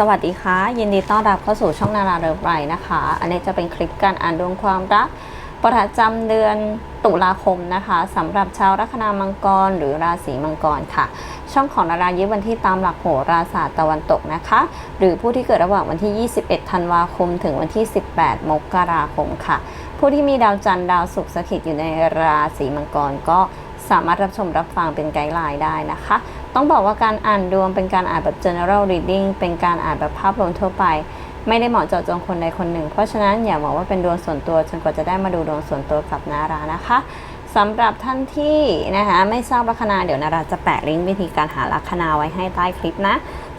สวัสดีค่ะ ยินดีต้อนรับเข้าสู่ช่องนาราเริฟไรนะคะ อันนี้จะเป็นคลิปการอ่านดวงความรัก ประจำเดือนตุลาคมนะคะสำหรับชาวลัคนามังกรหรือราศีมังกรค่ะ ช่องของนารายึดวันที่ตามหลักโหราศาสตร์ตะวันตกนะคะ หรือผู้ที่เกิดระหว่างวันที่ 21 ธันวาคม ถึงวันที่ 18 มกราคมค่ะ ผู้ที่มีดาวจันทร์ดาวศุกร์สถิตอยู่ในราศีมังกรก็สามารถรับชมรับฟังเป็นไกด์ไลน์ได้นะคะ ต้องบอกว่าการอ่านดวงเป็นการอ่านแบบ general reading เป็นการอ่านแบบภาพรวมทั่วไป ไม่ได้เหมาะเจาะจงคนใดคนหนึ่ง เพราะฉะนั้นอย่าหวังว่าเป็นดวงส่วนตัวจนกว่าจะได้มาดูดวงส่วนตัวกับนารานะคะสำหรับท่านที่นะคะไม่ทราบลัคนาเดี๋ยวนาราจะแปะลิงก์วิธีการหาลัคนาไว้ให้ใต้คลิปนะ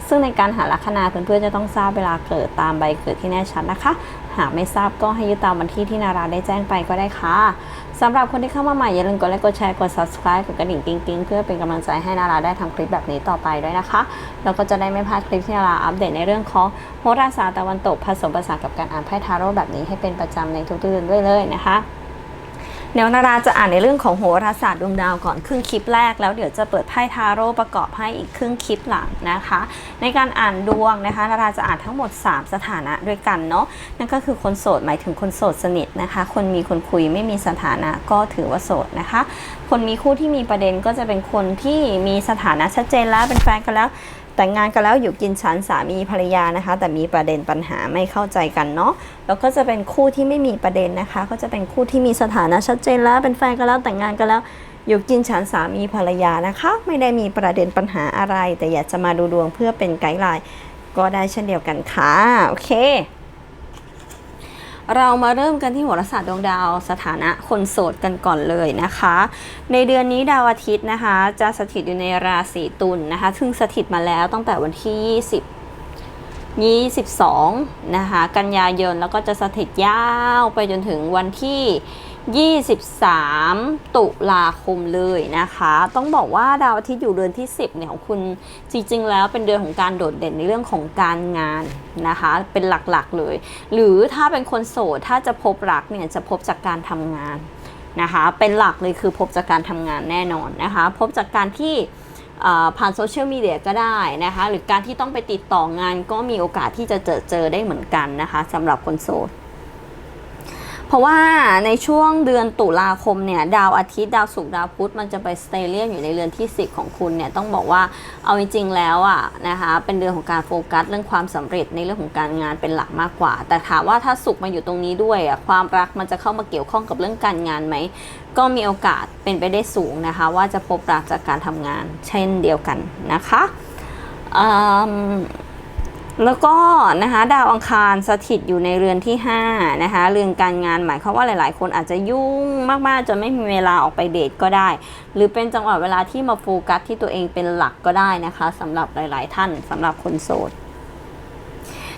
ซึ่งในการหาลัคนาเพื่อนๆจะต้องทราบเวลาเกิดตามใบเกิดที่แน่ชัดนะคะ หากไม่ทราบก็ให้ยึดตามวันที่ที่นาราได้แจ้งไปก็ได้ค่ะสำหรับคนที่เข้ามาใหม่อย่าลืมกดไลค์กดแชร์กด subscribe กดกระดิ่งกิ๊งๆ เพื่อเป็นกำลังใจให้นาราได้ทำคลิปแบบนี้ต่อไปด้วยนะคะแล้วก็จะได้ไม่พลาดคลิปที่นาราอัปเดตในเรื่องของโหราศาสตร์ตะวันตกผสมผสานกับการอ่านไพ่ทาโร่แบบนี้ให้เป็นประจำในทุกๆเดือนด้วยเลยนะคะ เดี๋ยวนาราจะอ่านในเรื่องของโหราศาสตร์ดวงดาวก่อนครึ่งคลิปแรกแล้วเดี๋ยวจะเปิดไพ่ทาโร่ประกอบให้อีกครึ่งคลิปหลังนะคะ ในการอ่านดวงนะคะนาราจะอ่านทั้งหมด 3 สถานะด้วยกันเนาะนั่นก็คือคนโสดหมายถึงคนโสดสนิทนะคะ คนมีคนคุยไม่มีสถานะก็ถือว่าโสดนะคะ คนมีคู่ที่มีประเด็นก็จะเป็นคนที่มีสถานะชัดเจนแล้วเป็นแฟนกันแล้ว แต่งงานกันแล้วอยู่กินฉันสามีภรรยานะคะ แต่มีประเด็นปัญหาไม่เข้าใจกันเนาะแล้วก็จะเป็นคู่ที่ไม่มีประเด็นนะคะ ก็จะเป็นคู่ที่มีสถานะชัดเจนแล้วเป็นแฟนกันแล้วแต่งงานกันแล้วอยู่กินฉันสามีภรรยานะคะ ไม่ได้มีประเด็นปัญหาอะไร แต่อยากจะมาดูดวงเพื่อเป็นไกด์ไลน์ก็ได้เช่นเดียวกันค่ะโอเค เรามาเริ่มกันที่โหราศาสตร์ดวงดาวสถานะคนโสดกันก่อนเลยนะคะ ในเดือนนี้ดาวอาทิตย์นะคะ จะสถิตอยู่ในราศีตุลนนะคะ ซึ่งสถิตมาแล้วตั้งแต่วันที่ 20 22 นะคะ กันยายน แล้วก็จะสถิตยาวไปจนถึงวันที่ 23 ตุลาคมเลยนะคะ ต้องบอกว่าดาวอาทิตย์อยู่เดือนที่ 10เนี่ยของคุณจริง ๆ แล้วเป็นเดือนของการโดดเด่นในเรื่องของการงานนะคะ เป็นหลักๆเลย หรือถ้าเป็นคนโสดถ้าจะพบรักเนี่ยจะพบจากการทำงานนะคะ เป็นหลักเลยคือพบจากการทำงานแน่นอนนะคะ พบจากการที่ผ่านโซเชียลมีเดียก็ได้นะคะ หรือการที่ต้องไปติดต่องานก็มีโอกาสที่จะเจอเจอได้เหมือนกันนะคะสำหรับคนโสด เพราะว่าในช่วงเดือนตุลาคมเนี่ยดาวอาทิตย์ดาวศุกร์ดาวพุธมันจะไปสเตเลียนอยู่ในเรือนที่ 10 ของคุณเนี่ยต้องบอกว่าเอาจริงๆแล้วอะนะคะเป็นเดือนของการโฟกัสเรื่องความสำเร็จในเรื่องของการงานเป็นหลักมากกว่า แต่ถามว่าถ้าศุกร์มาอยู่ตรงนี้ด้วยอะความรักมันจะเข้ามาเกี่ยวข้องกับเรื่องการงานไหมก็มีโอกาสเป็นไปได้สูงนะคะ ว่าจะพบรักจากการทำงานเช่นเดียวกันนะคะอืม แล้วก็นะคะดาวอังคารสถิตอยู่ในเรือนที่5นะคะเรือนการงานหมายความว่าหลายๆ คนอาจจะยุ่งมากๆจนไม่มีเวลาออกไปเดทก็ได้ หรือเป็นจังหวะเวลาที่มาโฟกัสที่ตัวเองเป็นหลักก็ได้นะคะสำหรับหลาย ๆ ท่านสำหรับคนโสด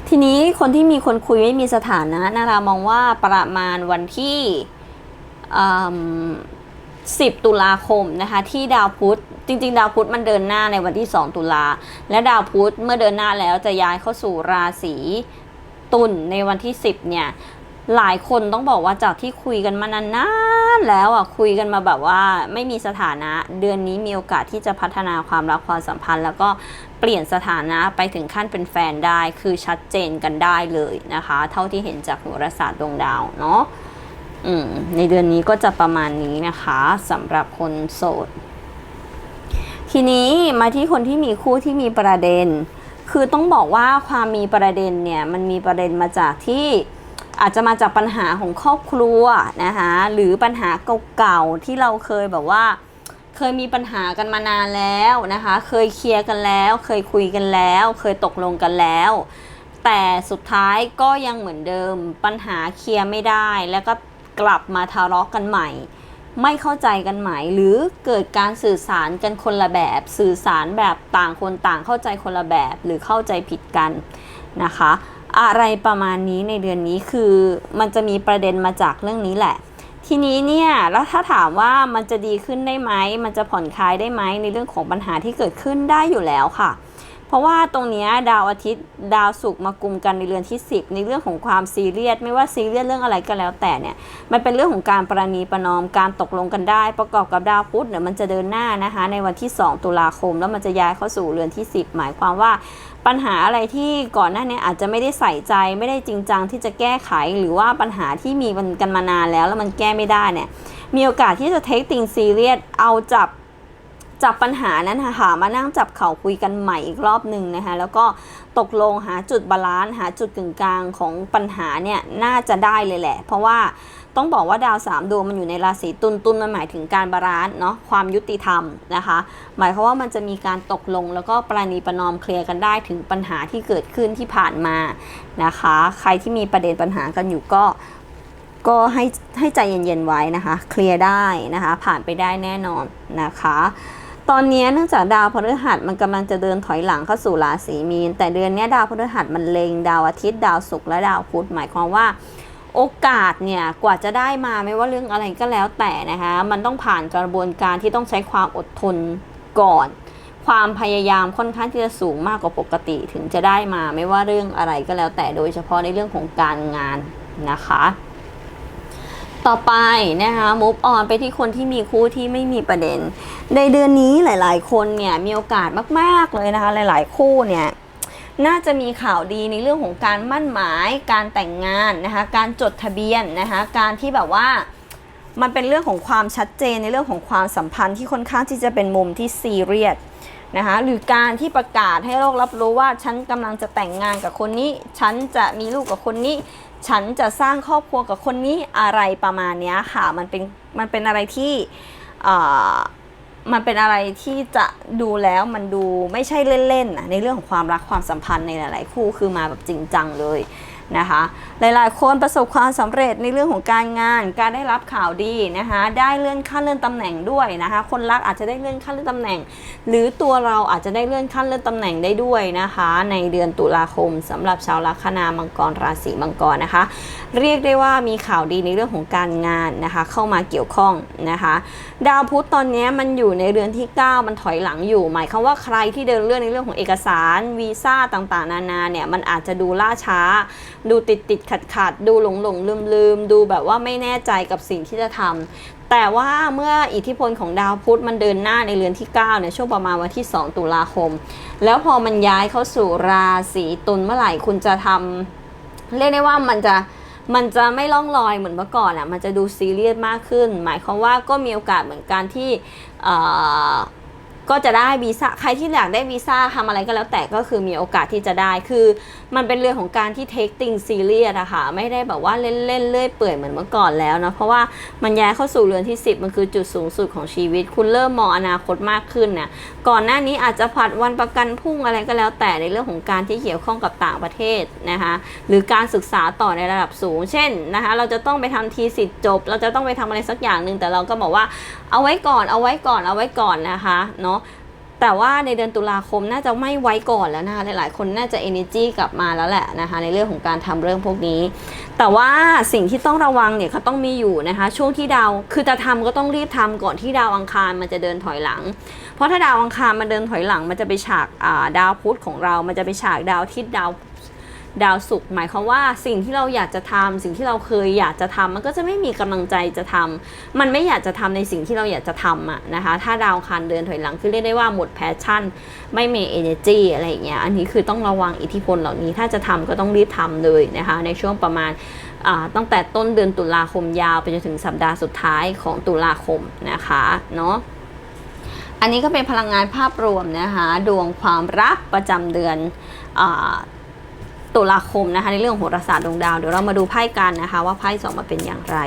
ทีนี้คนที่มีคนคุยไม่มีสถานะนารามองว่าประมาณวันที่ 10 ตุลาคมนะคะ ที่ดาวพุธจริง ๆ ดาวพุธมันเดินหน้าในวันที่ 2 ตุลา และดาวพุธเมื่อเดินหน้าแล้วจะย้ายเข้าสู่ราศีตุลในวันที่ 10 เนี่ยหลายคนต้องบอกว่าจากที่คุยกันมานานๆแล้วอะคุยกันมาแบบว่าไม่มีสถานะ เดือนนี้มีโอกาสที่จะพัฒนาความรักความสัมพันธ์ แล้วก็เปลี่ยนสถานะไปถึงขั้นเป็นแฟนได้คือชัดเจนกันได้เลยนะคะ เท่าที่เห็นจากโหราศาสตร์ดวงดาวเนาะ ในเดือนนี้ก็จะประมาณนี้นะคะสำหรับคนโสด ทีนี้มาที่คนที่มีคู่ที่มีประเด็น คือต้องบอกว่าความมีประเด็นเนี่ยมันมีประเด็นมาจากที่อาจจะมาจากปัญหาของครอบครัวนะคะหรือปัญหาเก่าๆที่เราเคยแบบว่า เคยมีปัญหากันมานานแล้วนะคะ เคยเคลียร์กันแล้ว เคยคุยกันแล้ว เคยตกลงกันแล้วแต่สุดท้ายก็ยังเหมือนเดิมปัญหาเคลียร์ไม่ได้ แล้วก็ กลับมาทะเลาะกันใหม่ ไม่เข้าใจกันใหม่ หรือเกิดการสื่อสารกันคนละแบบ สื่อสารแบบต่างคนต่างเข้าใจคนละแบบหรือเข้าใจผิดกันนะคะ อะไรประมาณนี้ในเดือนนี้คือมันจะมีประเด็นมาจากเรื่องนี้แหละ ทีนี้เนี่ยแล้วถ้าถามว่ามันจะดีขึ้นได้ไหมมันจะผ่อนคลายได้ไหมในเรื่องของปัญหาที่เกิดขึ้นได้อยู่แล้วค่ะ เพราะว่าตรงนี้ดาวอาทิตย์ดาวศุกร์มากลุ่มกันในเรือนที่ 10 ในเรื่องของความซีเรียสไม่ว่าซีเรียสเรื่องอะไรก็แล้วแต่เนี่ยมันเป็นเรื่องของการประนีประนอมการตกลงกันได้ ประกอบกับดาวพุธเนี่ยมันจะเดินหน้านะคะในวันที่ 2 ตุลาคม แล้วมันจะย้ายเข้าสู่เรือนที่ 10 หมายความว่าปัญหาอะไรที่ก่อนหน้านี้อาจจะไม่ได้ใส่ใจไม่ได้จริงจังที่จะแก้ไขหรือว่าปัญหาที่มีกันมานานแล้วแล้วมันแก้ไม่ได้เนี่ยมีโอกาสที่จะเทคติงซีเรียสเอาจับ จับปัญหานั้นค่ะมานั่งจับเข่าคุยกันใหม่อีกรอบหนึ่งนะคะแล้วก็ตกลงหาจุดบาลานซ์หาจุดกึ่งกลางของปัญหาเนี่ยน่าจะได้เลยแหละ เพราะว่าต้องบอกว่าดาวสามดวงมันอยู่ในราศีตุลตุลมันหมายถึงการบาลานซ์เนาะความยุติธรรมนะคะ หมายความว่ามันจะมีการตกลงแล้วก็ประนีประนอมเคลียร์กันได้ถึงปัญหาที่เกิดขึ้นที่ผ่านมานะคะ ใครที่มีประเด็นปัญหากันอยู่ก็ก็ให้ให้ใจเย็นๆไว้นะคะ เคลียร์ได้นะคะ ผ่านไปได้แน่นอนนะคะ ตอนนี้เนื่องจากดาวพฤหัสมันกำลังจะเดินถอยหลังเข้าสู่ราศีมีน แต่เดือนนี้ดาวพฤหัสมันเล็งดาวอาทิตย์ดาวศุกร์และดาวพุธหมายความว่าโอกาสเนี่ยกว่าจะได้มาไม่ว่าเรื่องอะไรก็แล้วแต่นะคะมันต้องผ่านกระบวนการที่ต้องใช้ความอดทนก่อน ความพยายามค่อนข้างที่จะสูงมากกว่าปกติถึงจะได้มาไม่ว่าเรื่องอะไรก็แล้วแต่โดยเฉพาะในเรื่องของการงานนะคะ ต่อไปนะคะ move on ไปที่คนที่มีคู่ที่ไม่มีประเด็น ในเดือนนี้หลาย ๆ คนเนี่ยมีโอกาสมาก ๆ เลยนะคะ หลาย ๆ คู่เนี่ยน่าจะมีข่าวดีในเรื่องของการมั่นหมาย การแต่งงานนะคะการจดทะเบียนนะคะการที่แบบว่ามันเป็นเรื่องของความชัดเจนในเรื่องของความสัมพันธ์ที่ค่อนข้างที่จะเป็นมุมที่ซีเรียสนะคะหรือการที่ประกาศให้โลกรับรู้ว่าฉันกำลังจะแต่งงานกับคนนี้ ฉันจะมีลูกกับคนนี้ ฉันจะสร้างครอบครัวกับคนนี้อะไรประมาณนี้ค่ะ มันเป็นมันเป็นอะไรที่มันเป็นอะไรที่จะดูแล้วมันดูไม่ใช่เล่นๆนะในเรื่องของความรักความสัมพันธ์ในหลาย ๆ คู่คือมาแบบจริงจังเลย นะคะ หลายๆ คนประสบความสำเร็จในเรื่องของการงาน การได้รับข่าวดีนะคะ ได้เลื่อนขั้นเลื่อนตำแหน่งด้วยนะคะ คนรักอาจจะได้เลื่อนขั้นเลื่อนตำแหน่ง หรือตัวเราอาจจะได้เลื่อนขั้นเลื่อนตำแหน่งได้ด้วยนะคะ ในเดือนตุลาคมสำหรับชาวลัคนามังกรราศีมังกรนะคะ เรียกได้ว่ามีข่าวดีในเรื่องของการงานนะคะ เข้ามาเกี่ยวข้องนะคะ ดาวพุธตอนนี้มันอยู่ในเรือนที่ 9 มันถอยหลังอยู่ หมายความว่าใครที่เดินเรื่องในเรื่องของเอกสารวีซ่าต่างๆ นานาเนี่ยมันอาจจะดูล่าช้าดูติดติดขัดขัดดูหลงหลงลืมลืมดูแบบว่าไม่แน่ใจกับสิ่งที่จะทำแต่ว่าเมื่ออิทธิพลของดาวพุธมันเดินหน้าในเรือนที่9เนี่ยช่วงประมาณวันที่ 2 ตุลาคม แล้วพอมันย้ายเข้าสู่ราศีตุลเมื่อไหร่คุณจะทำเรียกได้ว่ามันจะมันจะไม่ล่องลอยเหมือนเมื่อก่อนอะ มันจะดูซีเรียสมากขึ้น หมายความว่าก็มีโอกาสเหมือนกันที่เออก็จะได้วีซ่า ใครที่อยากได้วีซ่าทำอะไรก็แล้วแต่ก็คือมีโอกาสที่จะได้ คือ มันเป็นเรื่องของการที่ take things serious อะค่ะไม่ได้แบบว่าเล่นเล่นเลื่อยเปื่อยเหมือนเมื่อก่อนแล้วนะเพราะว่ามันย้ายเข้าสู่เรือนที่ 10 มันคือจุดสูงสุดของชีวิต คุณเริ่มมองอนาคตมากขึ้นน่ะก่อนหน้านี้อาจจะผัดวันประกันพุ่งอะไรก็แล้ว แต่ในเรื่องของการที่เกี่ยวข้องกับต่างประเทศนะคะหรือการศึกษาต่อในระดับสูง เช่นนะคะเราจะต้องไปทำทีสิทธิ์จบ เราจะต้องไปทำอะไรสักอย่างหนึ่งแต่เราก็บอกว่าเอาไว้ก่อนเอาไว้ก่อนเอาไว้ก่อนนะคะเนาะ แต่ว่าในเดือนตุลาคมน่าจะไม่ไว้ก่อนแล้วนะคะ หลายๆ คนน่าจะ energy กลับมาแล้วแหละนะคะ ในเรื่องของการทำเรื่องพวกนี้ แต่ว่าสิ่งที่ต้องระวังเนี่ยเขาต้องมีอยู่นะคะ ช่วงที่ดาวคือจะทำก็ต้องรีบทำก่อนที่ดาวอังคารมันจะเดินถอยหลัง เพราะถ้าดาวอังคารมันเดินถอยหลัง มันจะไปฉากอ่าดาวพุธของเรา มันจะไปฉากดาวทิศดาว ดาวศุกร์หมายความว่าสิ่งที่เราอยากจะทำสิ่งที่เราเคยอยากจะทำมันก็จะไม่มีกำลังใจจะทำมันไม่อยากจะทำในสิ่งที่เราอยากจะทำอะนะคะ ถ้าดาวอังคารเดินถอยหลังคือเรียกได้ว่าหมดแพชชั่น ไม่มี energy อะไรอย่างเงี้ยอันนี้คือต้องระวังอิทธิพลเหล่านี้ถ้าจะทำก็ต้องรีบทำเลยนะคะ ในช่วงประมาณตั้งแต่ต้นเดือนตุลาคมยาวไปจนถึงสัปดาห์สุดท้ายของตุลาคมนะคะเนาะอันนี้ก็เป็นพลังงานภาพรวมนะคะดวงความรักประจำเดือนอ ตุลาคมนะคะ ในเรื่องของโหราศาสตร์ดวงดาว เดี๋ยวเรามาดูไพ่กันนะคะ ว่าไพ่สองมาเป็นอย่างไร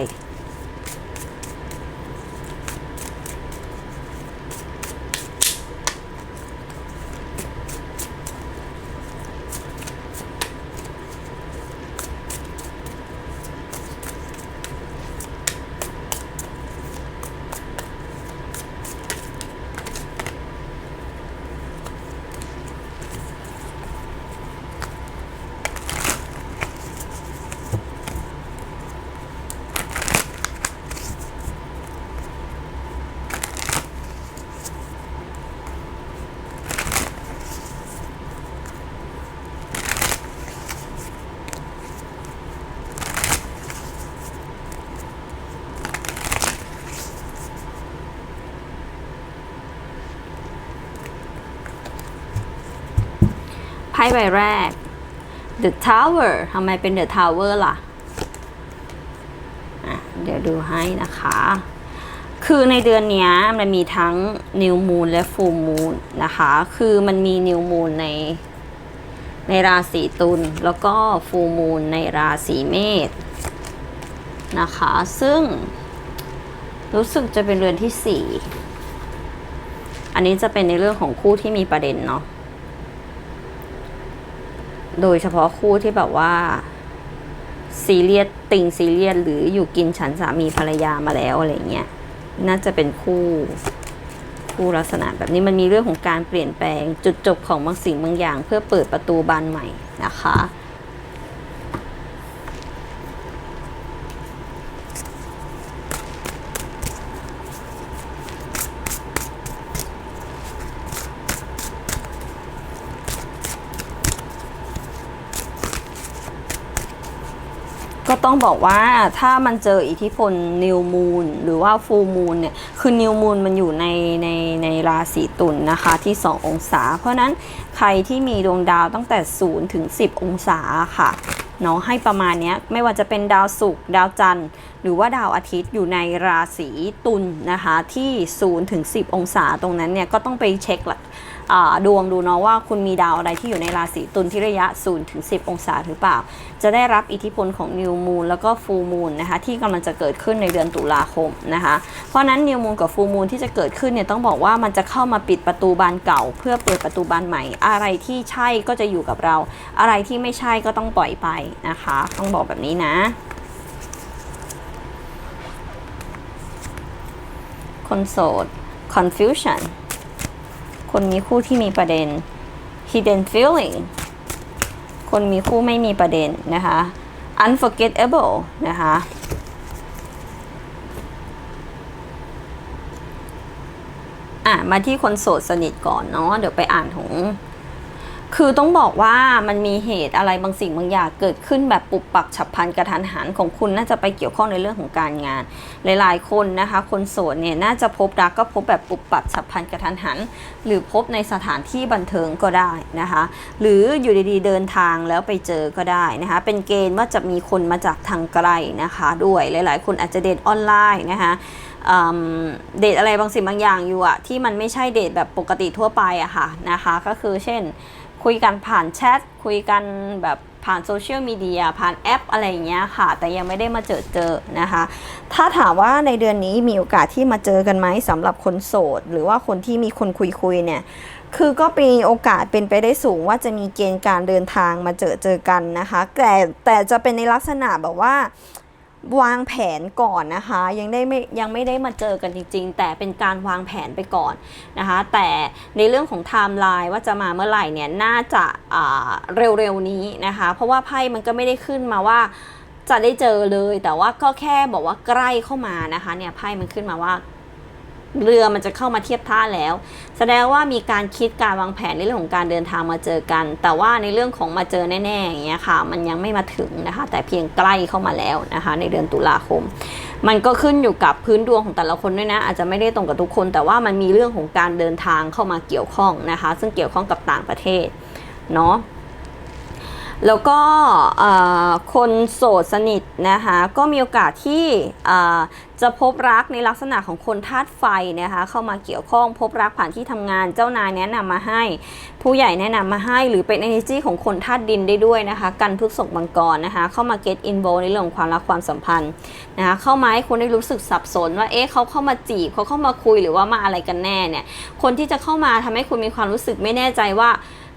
ไพ่ใบแรก The Tower ทำไมเป็น The Tower ล่ะะเดี๋ยวดูให้นะคะ คือในเดือนนี้มันมีทั้ง New Moon และ Full Moon นะคะ คือมันมี New Moon ในในราศีตุลแล้วก็ Full Moon ในราศีเมษนะคะ ซึ่งรู้สึกจะเป็นเรือนที่ 4 อันนี้จะเป็นในเรื่องของคู่ที่มีประเด็นเนาะ โดยเฉพาะคู่ที่แบบว่าซีเรียสติงซีเรียสหรืออยู่กินฉันสามีภรรยามาแล้วอะไรเงี้ยน่าจะเป็นคู่ คู่ลักษณะแบบนี้มันมีเรื่องของการเปลี่ยนแปลงจุดจบของบางสิ่งบางอย่าง เพื่อเปิดประตูบานใหม่นะคะ ก็ต้องบอกว่าถ้ามันเจออิทธิพลนิวมูนหรือว่าฟูมูนเนี่ยคือนิวมูนมันอยู่ในในในราศีตุลนนะคะที่ 2 องศา เพราะนั้นใครที่มีดวงดาวตั้งแต่ 0 ถึง 10 องศาค่ะเนาะให้ประมาณนี้ไม่ว่าจะเป็นดาวศุกร์ดาวจันทร์หรือว่าดาวอาทิตย์อยู่ในราศีตุลนะคะที่ 0 ถึง 10 องศาตรงนั้นเนี่ยก็ต้องไปเช็คละ ดวงดูเนาะว่าคุณมีดาวอะไรที่อยู่ในราศีตุลที่ระยะ0ถึง10 องศาหรือเปล่า จะได้รับอิทธิพลของนิวมูนแล้วก็ฟูมูนนะคะที่กำลังจะเกิดขึ้นในเดือนตุลาคมนะคะเพราะฉะนั้นนิวมูนกับฟูมูนที่จะเกิดขึ้นเนี่ยต้องบอกว่ามันจะเข้ามาปิดประตูบานเก่า เพื่อเปิดประตูบานใหม่ อะไรที่ใช่ก็จะอยู่กับเรา อะไรที่ไม่ใช่ก็ต้องปล่อยไปนะคะ ต้องบอกแบบนี้นะคนโสด confusion คนมีคู่ที่มีประเด็น hidden feeling คนมีคู่ไม่มีประเด็นนะคะ unforgettable นะคะ อะ มาที่คนโสดสนิทก่อนเนาะ เดี๋ยวไปอ่านของ คือต้องบอกว่ามันมีเหตุอะไรบางสิ่งบางอย่างเกิดขึ้นแบบปุบปักฉับพลันกระทันหันของคุณน่าจะไปเกี่ยวข้องในเรื่องของการงาน หลายๆ คนนะคะ คนโสดเนี่ยน่าจะพบรักก็พบแบบปุบปักฉับพลันกระทันหัน หรือพบในสถานที่บันเทิงก็ได้นะคะ หรืออยู่ดีๆเดินทางแล้วไปเจอก็ได้นะคะ เป็นเกณฑ์ว่าจะมีคนมาจากทางไกลนะคะ ด้วยหลาย ๆ คนอาจจะเดทออนไลน์นะคะเดทอะไรบางสิ่งบางอย่างอยู่อะที่มันไม่ใช่เดทแบบปกติทั่วไปอะค่ะนะคะ ก็คือเช่น คุยกันผ่านแชทคุยกันแบบผ่านโซเชียลมีเดียผ่านแอปอะไรอย่างเงี้ยค่ะ แต่ยังไม่ได้มาเจอเจอนะคะ ถ้าถามว่าในเดือนนี้มีโอกาสที่มาเจอกันไหมสำหรับคนโสด หรือว่าคนที่มีคนคุยคุยๆเนี่ยคือก็มีโอกาสเป็นไปได้สูงว่าจะมีเกณฑ์การเดินทางมาเจอเจอกันนะคะ แต่แต่จะเป็นในลักษณะแบบว่า วางแผนก่อนนะคะ ยังได้ไม่ยังไม่ได้มาเจอกันจริง ๆ แต่เป็นการวางแผนไปก่อนนะคะ แต่ในเรื่องของไทม์ไลน์ว่าจะมาเมื่อไหร่เนี่ยน่าจะาเร็วๆนี้นะคะ เพราะว่าไพ่มันก็ไม่ได้ขึ้นมาว่าจะได้เจอเลย แต่ว่าก็แค่บอกว่าใกล้เข้ามานะคะเนี่ยไพ่มันขึ้นมาว่า เรือมันจะเข้ามาเทียบท่าแล้ว แสดงว่ามีการคิดการวางแผนในเรื่องของการเดินทางมาเจอกัน แต่ว่าในเรื่องของมาเจอแน่ๆอย่างเงี้ยค่ะ มันยังไม่มาถึงนะคะ แต่เพียงใกล้เข้ามาแล้วนะคะ ในเดือนตุลาคม มันก็ขึ้นอยู่กับพื้นดวงของแต่ละคนด้วยนะ อาจจะไม่ได้ตรงกับทุกคน แต่ว่ามันมีเรื่องของการเดินทางเข้ามาเกี่ยวข้องนะคะ ซึ่งเกี่ยวข้องกับต่างประเทศเนาะ แล้วก็คนโสดสนิทนะคะก็มีโอกาสที่จะพบรักในลักษณะของคนธาตุไฟนะคะเข้ามาเกี่ยวข้องพบรักผ่านที่ทำงานเจ้านายแนะนำมาให้ ผู้ใหญ่แนะนำมาให้หรือเป็น energy ของคนธาตุดินได้ด้วยนะคะกันพึกษกมังกรนะคะเข้ามา get involved ในเรื่องของความรักความสัมพันธ์นะคะเข้ามาให้คุณได้รู้สึกสับสนว่าเอ๊ะเขาเข้ามาจีบเขาเข้ามาคุยหรือว่ามาอะไรกันแน่เนี่ยคนที่จะเข้ามาทำให้คุณมีความรู้สึกไม่แน่ใจว่า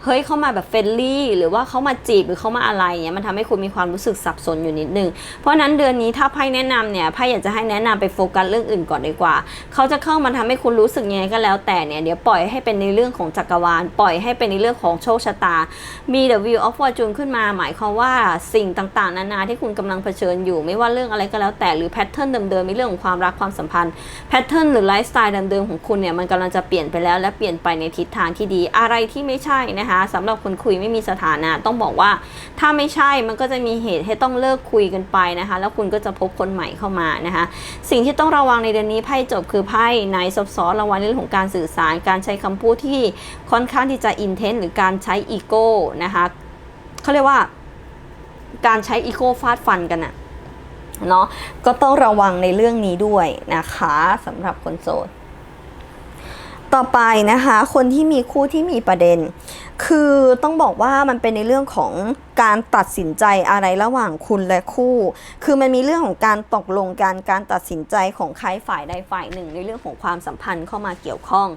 เฮ้ยเขามาแบบเฟรนลี่ หรือว่าเขามาจีบหรือเขามาอะไรเนี่ยมันทำให้คุณมีความรู้สึกสับสนอยู่นิดนึง เพราะนั้นเดือนนี้ถ้าไพ่แนะนำเนี่ยไพ่อยากจะให้แนะนำไปโฟกัสเรื่องอื่นก่อนดีกว่า เขาจะเข้ามาทำให้คุณรู้สึกยังไงก็แล้วแต่เนี่ยเดี๋ยวปล่อยให้เป็นในเรื่องของจักรวาล ปล่อยให้เป็นในเรื่องของโชคชะตา มี The Wheel of Fortune ขึ้นมา หมายความว่าสิ่งต่างๆ นานาที่คุณกำลังเผชิญอยู่ ไม่ว่าเรื่องอะไรก็แล้วแต่หรือแพทเทิร์นเดิมๆในเรื่องของความรักความสัมพันธ์แพทเทิร์นหรือไลฟ์สไตล์เดิมๆของคุณเนี่ยมันกำลังจะเปลี่ยนไปแล้วและเปลี่ยนไปในทิศทางที่ดีอะไรที่ไม่ใช่นะคะนะคะสำหรับคนคุยไม่มีสถานะต้องบอกว่า ถ้าไม่ใช่มันก็จะมีเหตุให้ต้องเลิกคุยกันไปนะคะ แล้วคุณก็จะพบคนใหม่เข้ามานะคะ สิ่งที่ต้องระวังในเดือนนี้ไพ่จบคือไพ่ในซับซ้อนระวังเรื่องของการสื่อสารการใช้คำพูดที่ค่อนข้างที่จะอินเทนส์หรือการใช้อีโก้นะคะเขาเรียกว่าการใช้อีโก้ฟาดฟันกันอะเนาะก็ต้องระวังในเรื่องนี้ด้วยนะคะสำหรับคนโสด ต่อไปนะคะคนที่มีคู่ที่มีประเด็น คือต้องบอกว่ามันเป็นในเรื่องของการตัดสินใจอะไรระหว่างคุณและคู่ คือมันมีเรื่องของการตกลงกันการตัดสินใจของใครฝ่ายใดฝ่ายหนึ่ง ในเรื่องของความสัมพันธ์เข้ามาเกี่ยวข้อง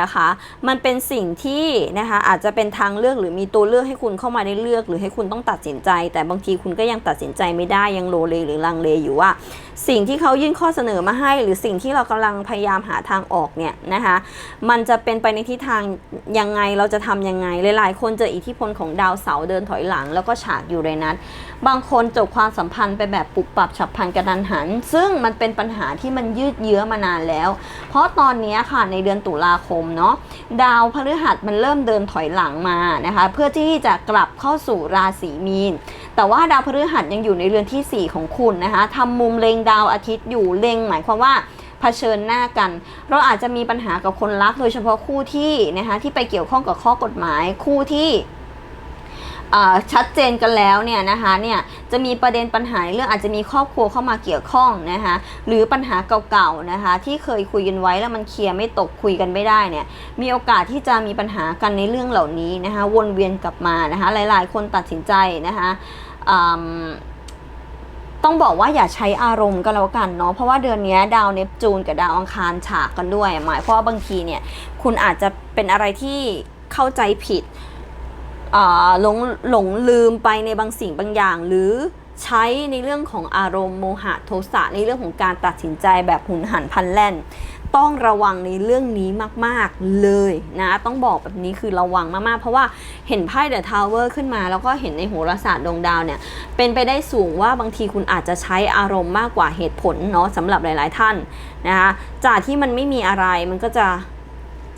นะคะ มันเป็นสิ่งที่นะคะอาจจะเป็นทางเลือกหรือมีตัวเลือกให้คุณเข้ามาได้เลือก หรือให้คุณต้องตัดสินใจ แต่บางทีคุณก็ยังตัดสินใจไม่ได้ยังโลเลหรือลังเลอยู่ว่า สิ่งที่เขายื่นข้อเสนอมาให้ หรือสิ่งที่เรากำลังพยายามหาทางออกเนี่ยนะคะมันจะเป็นไปในทิศทางยังไงเราจะทำยังไง หลายๆ คนเจออิทธิพลของดาวเสาร์เดินถอยหลัง แล้วก็ฉากอยู่ในนัดบางคนจบความสัมพันธ์ไปแบบปุบปรับฉับพลันกระดันหัน ซึ่งมันเป็นปัญหาที่มันยืดเยื้อมานานแล้ว เพราะตอนนี้ค่ะในเดือนตุลาคมเนาะดาวพฤหัสมันเริ่มเดินถอยหลังมานะคะเพื่อที่จะกลับเข้าสู่ราศีมีนแต่ว่าดาวพฤหัสยังอยู่ในเรือนทีสี่4 ของคุณนะคะทำมุมเล็งดาวอาทิตย์อยู่เล็งหมายความว่าเผชิญหน้ากัน เราอาจจะมีปัญหากับคนรักโดยเฉพาะคู่ที่นะคะที่ไปเกี่ยวข้องกับข้อกฎหมายคู่ที่ ชัดเจนกันแล้วเนี่ยนะคะเนี่ยจะมีประเด็นปัญหาเรื่องอาจจะมีครอบครัวเข้ามาเกี่ยวข้องนะคะหรือปัญหาเก่าๆนะคะที่เคยคุยกันไว้แล้วมันเคลียร์ไม่ตกคุยกันไม่ได้เนี่ยมีโอกาสที่จะมีปัญหากันในเรื่องเหล่านี้นะคะวนเวียนกลับมานะคะหลายๆ คนตัดสินใจนะคะต้องบอกว่าอย่าใช้อารมณ์ก็แล้วกันเนาะเพราะว่าเดือนนี้ดาวเนปจูนกับดาวอังคารฉากกันด้วย หมายความว่าบางทีเนี่ยคุณอาจจะเป็นอะไรที่เข้าใจผิด หลงหลงลืมไปในบางสิ่งบางอย่าง หรือใช้ในเรื่องของอารมณ์โมหะโทสะในเรื่องของการตัดสินใจแบบหุนหันพลันแล่น ต้องระวังในเรื่องนี้มาก ๆ เลยนะ ต้องบอกแบบนี้คือระวังมาก ๆ เพราะว่าเห็นไพ่เดอะทาวเวอร์ขึ้นมา แล้วก็เห็นในโหราศาสตร์ดวงดาวเนี่ย เป็นไปได้สูงว่าบางทีคุณอาจจะใช้อารมณ์มากกว่าเหตุผลเนาะสำหรับหลาย ๆ ท่านนะคะจากที่มันไม่มีอะไรมันก็จะ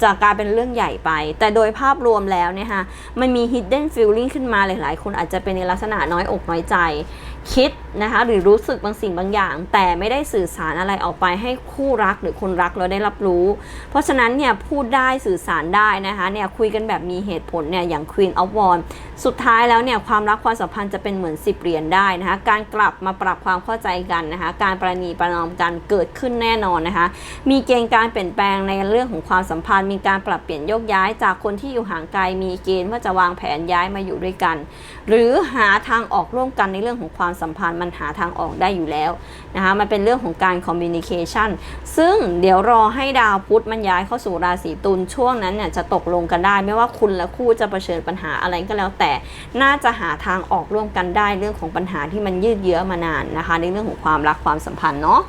จะกลายเป็นเรื่องใหญ่ไป แต่โดยภาพรวมแล้วเนี่ยฮะมันมี hidden feeling ขึ้นมาหลาย ๆ คนอาจจะเป็นในลักษณะน้อยอกน้อยใจ คิดนะคะหรือรู้สึกบางสิ่งบางอย่าง แต่ไม่ได้สื่อสารอะไรออกไปให้คู่รักหรือคนรักเราได้รับรู้ เพราะฉะนั้นเนี่ยพูดได้สื่อสารได้นะคะเนี่ยคุยกันแบบมีเหตุผลเนี่ยอย่าง Queen of Wands สุดท้ายแล้วเนี่ยความรักความสัมพันธ์จะเป็นเหมือนสิบเหรียญได้นะคะการกลับมาปรับความเข้าใจกันนะคะการประนีประนอมกันเกิดขึ้นแน่นอนนะคะมีเกณฑ์การเปลี่ยนแปลงในเรื่องของความสัมพันธ์ มีการปรับเปลี่ยนโยกย้ายจากคนที่อยู่ห่างไกลมีเกณฑ์ว่าจะวางแผนย้ายมาอยู่ด้วยกัน หรือหาทางออกร่วมกันในเรื่องของความสัมพันธ์มันหาทางออกได้อยู่แล้วนะคะมันเป็นเรื่องของการคอมมิวนิเคชันซึ่งเดี๋ยวรอให้ดาวพุธมันย้ายเข้าสู่ราศีตุลช่วงนั้นเนี่ยจะตกลงกันได้ ไม่ว่าคุณและคู่จะเผชิญปัญหาอะไรก็แล้วแต่น่าจะหาทางออกร่วมกันได้เรื่องของปัญหาที่มันยืดเยื้อมานานนะคะ ในเรื่องของความรักความสัมพันธ์เนาะ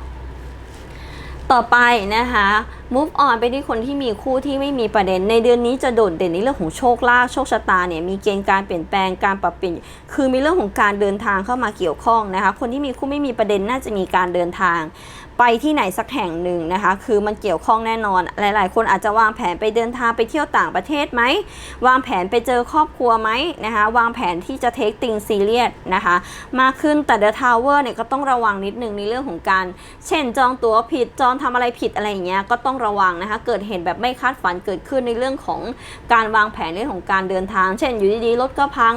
ต่อไปนะคะ move on ไปที่คนที่มีคู่ที่ไม่มีประเด็น ในเดือนนี้จะโดดเด่นในเรื่องของโชคลาภโชคชะตาเนี่ยมีเกณฑ์การเปลี่ยนแปลงการปรับเปลี่ยนคือมีเรื่องของการเดินทางเข้ามาเกี่ยวข้องนะคะ คนที่มีคู่ไม่มีประเด็นน่าจะมีการเดินทาง ไปที่ไหนสักแห่งหนึ่งนะคะ คือมันเกี่ยวข้องแน่นอน หลาย ๆ คนอาจจะวางแผนไปเดินทางไปเที่ยวต่างประเทศไหมวางแผนไปเจอครอบครัวไหมนะคะ วางแผนที่จะเทคติงซีเรียสนะคะมากขึ้นแต่เดอะทาวเวอร์เนี่ยก็ต้องระวังนิดนึงในเรื่องของการ เช่นจองตั๋วผิดจองทำอะไรผิดอะไรอย่างเงี้ยก็ต้องระวังนะคะ เกิดเหตุแบบไม่คาดฝันเกิดขึ้นในเรื่องของการวางแผนเรื่องของการเดินทาง เช่นอยู่ดีๆรถก็พัง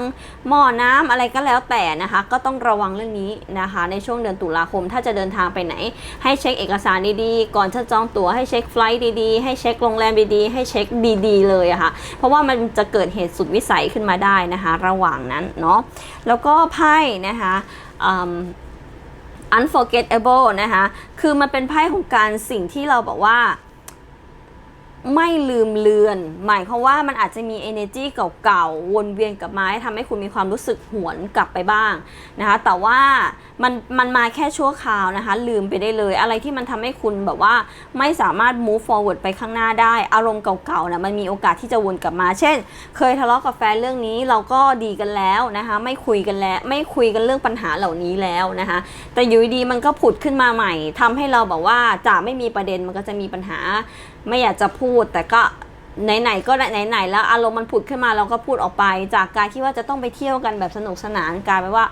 หม้อน้ำอะไรก็แล้วแต่นะคะ ก็ต้องระวังเรื่องนี้นะคะ ในช่วงเดือนตุลาคม ถ้าจะเดินทางไปไหน ให้เช็คเอกสารดีๆ ก่อนจะจองตั๋วให้เช็คไฟล์ดีๆ ให้เช็คโรงแรมดีๆ ให้เช็คดีๆ เลยอะค่ะ เพราะว่ามันจะเกิดเหตุสุดวิสัยขึ้นมาได้นะคะ ระหว่างนั้นเนาะแล้วก็ไพ่นะคะ unforgettable นะคะ คือมันเป็นไพ่ของการสิ่งที่เราบอกว่า ไม่ลืมเลือน หมายความว่ามันอาจจะมี energy เก่าๆ วนเวียนกลับมาให้ทำให้คุณมีความรู้สึกหวนกลับไปบ้างนะคะ แต่ว่ามันมันมาแค่ชั่วคราวนะคะ ลืมไปได้เลย อะไรที่มันทำให้คุณแบบว่าไม่สามารถ move forward ไปข้างหน้าได้ อารมณ์เก่าๆนะมันมีโอกาสที่จะวนกลับมา เช่น เคยทะเลาะกับแฟนเรื่องนี้เราก็ดีกันแล้วนะคะ ไม่คุยกันแล้วไม่คุยกันเรื่องปัญหาเหล่านี้แล้วนะคะ แต่อยู่ดีมันก็ผุดขึ้นมาใหม่ทำให้เราแบบว่าจากไม่มีประเด็นมันก็จะมีปัญหาไม่อยากจะพูดแต่ก็ไหนๆก็ไหนๆแล้วอารมณ์มันผุดขึ้นมาเราก็พูดออกไป จากการที่ว่าจะต้องไปเที่ยวกันแบบสนุกสนานกลายไปว่า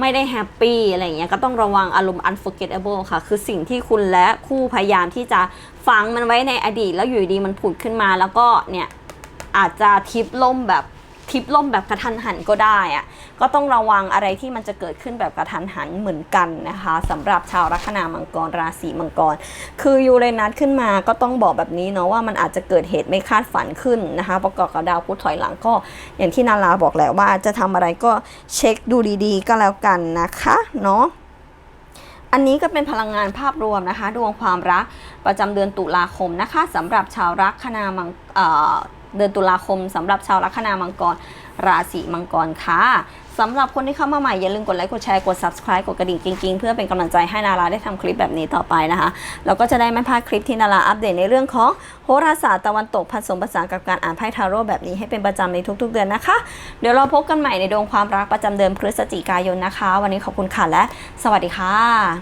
ไม่ได้แฮปปี้อะไรอย่างเงี้ยก็ต้องระวังอารมณ์ unforgettable ค่ะ คือสิ่งที่คุณและคู่พยายามที่จะฝังมันไว้ในอดีต แล้วอยู่ดีมันผุดขึ้นมาแล้วก็เนี่ยอาจจะทิปล่มแบบ ทิปล่มแบบกระทันหันก็ได้อะก็ต้องระวังอะไรที่มันจะเกิดขึ้นแบบกระทันหันเหมือนกันนะคะสำหรับชาวลัคนามังกรราศีมังกร คือยูเรนัสขึ้นมาก็ต้องบอกแบบนี้เนาะว่ามันอาจจะเกิดเหตุไม่คาดฝันขึ้นนะคะ ประกอบกับดาวพุธถอยหลังก็ อย่างที่นาราบอกแล้วว่าจะทำอะไรก็เช็คดูดีๆ ก็แล้วกันนะคะเนาะอันนี้ก็เป็นพลังงานภาพรวมนะคะ ดวงความรักประจำเดือนตุลาคมนะคะสำหรับชาวลัคนามัง เดือนตุลาคมสำหรับชาวลัคนามังกร ราศีมังกรค่ะสำหรับคนที่เข้ามาใหม่ อย่าลืมกดไลค์กดแชร์กด subscribe กดกระดิ่งจริงๆ เพื่อเป็นกำลังใจให้นาราได้ทำคลิปแบบนี้ต่อไปนะคะ แล้วก็จะได้ไม่พลาดคลิปที่นาราอัปเดตในเรื่องของโหราศาสตร์ตะวันตกผสมผสานกับการอ่านไพ่ทาโร่แบบนี้ให้เป็นประจำในทุกๆ เดือนนะคะ เดี๋ยวเราพบกันใหม่ในดวงความรักประจำเดือนพฤศจิกายนนะคะ วันนี้ขอบคุณค่ะและ สวัสดีค่ะ